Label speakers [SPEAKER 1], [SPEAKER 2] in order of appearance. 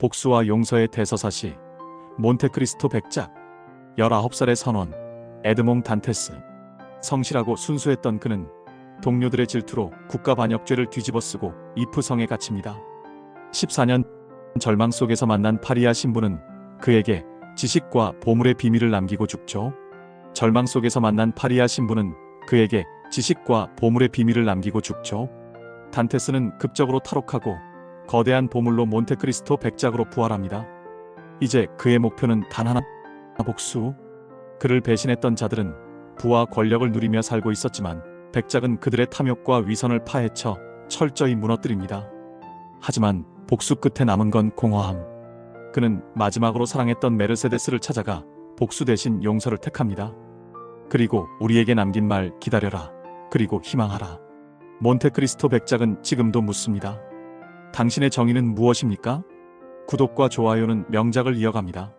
[SPEAKER 1] 복수와 용서의 대서사시 몬테크리스토 백작 19살의 선원 에드몽 단테스 성실하고 순수했던 그는 동료들의 질투로 국가 반역죄를 뒤집어쓰고 이프성에 갇힙니다. 14년 절망 속에서 만난 파리아 신부는 그에게 지식과 보물의 비밀을 남기고 죽죠. 절망 속에서 만난 파리아 신부는 그에게 지식과 보물의 비밀을 남기고 죽죠. 단테스는 급적으로 탈옥하고 거대한 보물로 몬테크리스토 백작으로 부활합니다. 이제 그의 목표는 단 하나 복수. 그를 배신했던 자들은 부와 권력을 누리며 살고 있었지만 백작은 그들의 탐욕과 위선을 파헤쳐 철저히 무너뜨립니다. 하지만 복수 끝에 남은 건 공허함. 그는 마지막으로 사랑했던 메르세데스를 찾아가 복수 대신 용서를 택합니다. 그리고 우리에게 남긴 말 기다려라. 그리고 희망하라. 몬테크리스토 백작은 지금도 묻습니다. 당신의 정의는 무엇입니까? 구독과 좋아요는 명작을 이어갑니다.